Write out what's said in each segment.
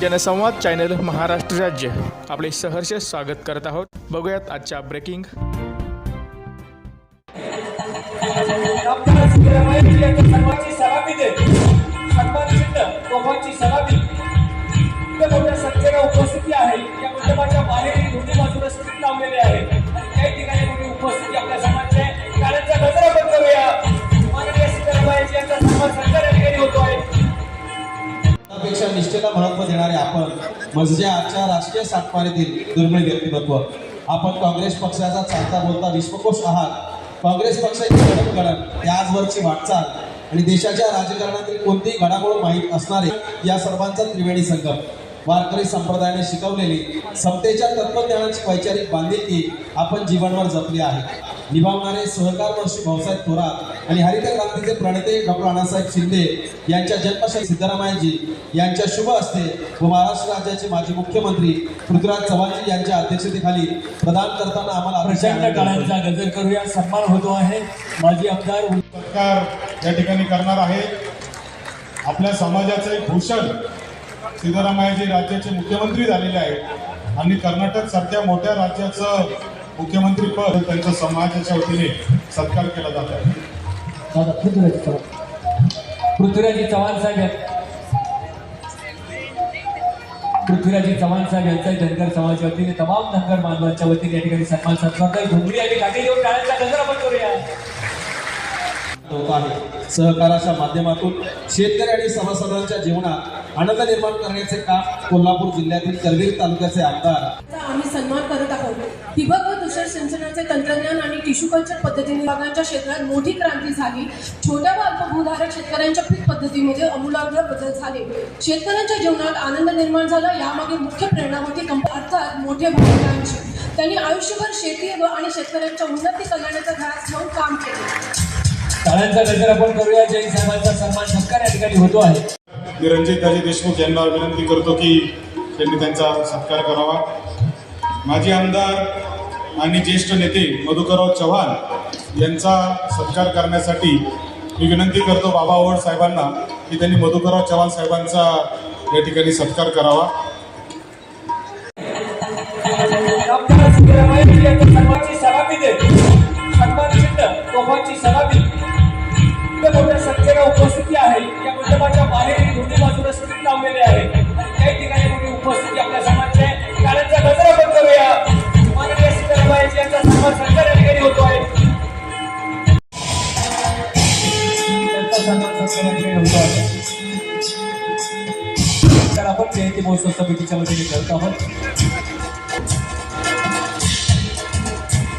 जनसंवाद चॅनल महाराष्ट्र राज्य. आपले सहर्ष स्वागत करत आहोत. बघूयात आजच्या ब्रेकिंग. डॉक्टर निष्ठेला महत्त्व देणारे आपण म्हणजे आजच्या राजकीय सातमारीतील दुर्मिळ व्यक्तिमत्व. आपण काँग्रेस पक्षाचा चालता बोलता विश्वकोश आहात. काँग्रेस पक्षाची कडक कडक वाटचाल. आणि देशाच्या राजकारणातील कोणतीही घडामोड माहीत असणारे या सर्वांचा त्रिवेणी संगम. वारकरी संप्रदायाने शिकवलेली समतेच्या तत्वज्ञानाची वैचारिक बांधिलकी आपण जीवनभर जपली आहे. निभावणारे सहकार वर्षी भाऊसाहेब थोरात आणि हरित क्रांतीचे प्रणेते डॉक्टर अण्णासाहेब शिंदे यांच्या जन्मशैली सिद्धरामय्याजी यांच्या शुभ हस्ते व महाराष्ट्र राज्याचे माजी मुख्यमंत्री पृथ्वीराज चव्हाणजी यांच्या अध्यक्षतेखाली प्रदान करताना आम्हाला प्रचंड काळांचा गजर करूया सन्मान होतो आहे. माजी आमदार सरकार या ठिकाणी करणार आहे. आपल्या समाजाचं भूषण सिद्धरामय्याजी राज्याचे मुख्यमंत्री झालेले आहेत. आणि कर्नाटक सारख्या मोठ्या राज्याचं मुख्यमंत्री पद त्यांच्या समाजाच्या वतीने सत्कार केला जात आहे. दादा पृथ्वीराज चव्हाण पृथ्वीराजी चव्हाण साहेब पृथ्वीराजी चव्हाण साहेब यांचा धनगर समाजाच्या वतीने तमाम धनगर बांधवांच्या वतीने या ठिकाणी सन्मान सत्कार घुमडी आणि काठी देऊन टाळ्यांचा गजर आपण करूया. होत आहे सहकाराच्या माध्यमातून शेतकरी आणि सभासदांच्या जीवनात आनंद निर्माण करण्याचे काम कोल्हापूर जिल्ह्यातील करवीर तालुक्याचे आमदार आम्ही सन्मान करत आहोत. ठिबक व तुषार सिंचनाचे तंत्रज्ञान आणि टिश्यू कल्चर पद्धतीने बागांच्या क्षेत्रात मोठी क्रांती झाली. छोट्या व अल्पभूधारक शेतकऱ्यांच्या पीक पद्धतीमध्ये अमूलाग्र बदल झाले. शेतकऱ्यांच्या जीवनात आनंद निर्माण झाला यामागे मुख्य प्रेरणा होती कंप अर्थात मोठे भावंडांची त्यांनी आयुष्यभर शेती व आणि शेतकऱ्यांच्या उन्नती कल्याणाचा ध्यास घेऊन काम केले. टाळ्यांचा गजर आपण करूया. जैन साहेबांचा सन्मान सत्कार या ठिकाणी होतो आहे. मी रणजितदाजी देशमुख यांना विनंती करतो की त्यांनी त्यांचा सत्कार करावा. माजी आमदार आणि ज्येष्ठ नेते मधुकरराव चव्हाण यांचा सत्कार करण्यासाठी मी विनंती करतो बाबा ओवड साहेबांना की त्यांनी मधुकरराव चव्हाण साहेबांचा या ठिकाणी सत्कार करावा. सन्मान सत्कार होतो आहे तर आपण जयंती महोत्सव समितीच्या वतीने करत आहोत.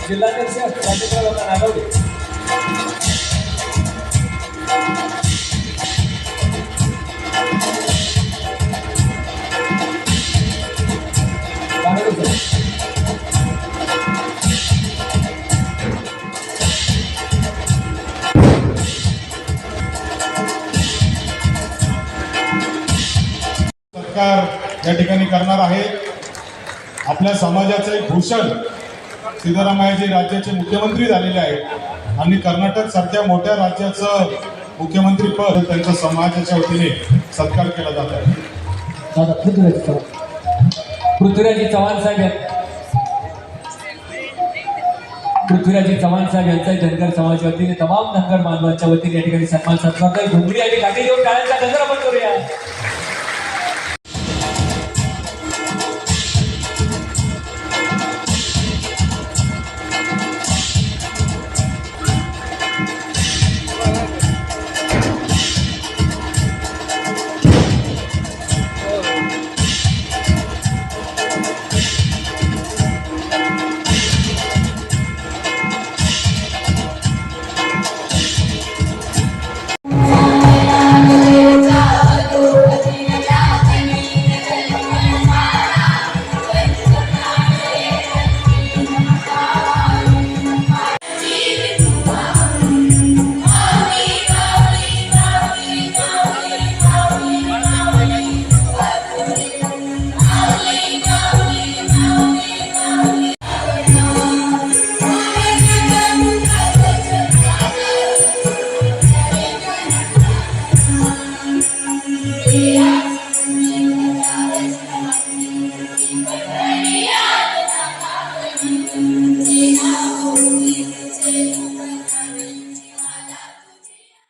जिल्हाध्यक्ष राजेंद्र लोक नागवडे नागवडे या ठिकाणी करणार आहे. आपल्या समाजाचं एक भूषण सिद्धरामय्याजी राज्याचे मुख्यमंत्री झालेले आहेत. आणि कर्नाटक सारख्या मोठ्या राज्याचं मुख्यमंत्री पद त्यांच्या समाजाच्या वतीने सत्कार केला जात आहे. दादा पृथ्वीराज चव्हाण. पृथ्वीराजी चव्हाण साहेब पृथ्वीराजी चव्हाण साहेब यांचा धनगर समाजाच्या वतीने तमाम धनगर बांधवांच्या वतीने या ठिकाणी सन्मान सत्कार घुंगडी आणि काठी देऊन टाळ्यांचा गजर आपण करूया.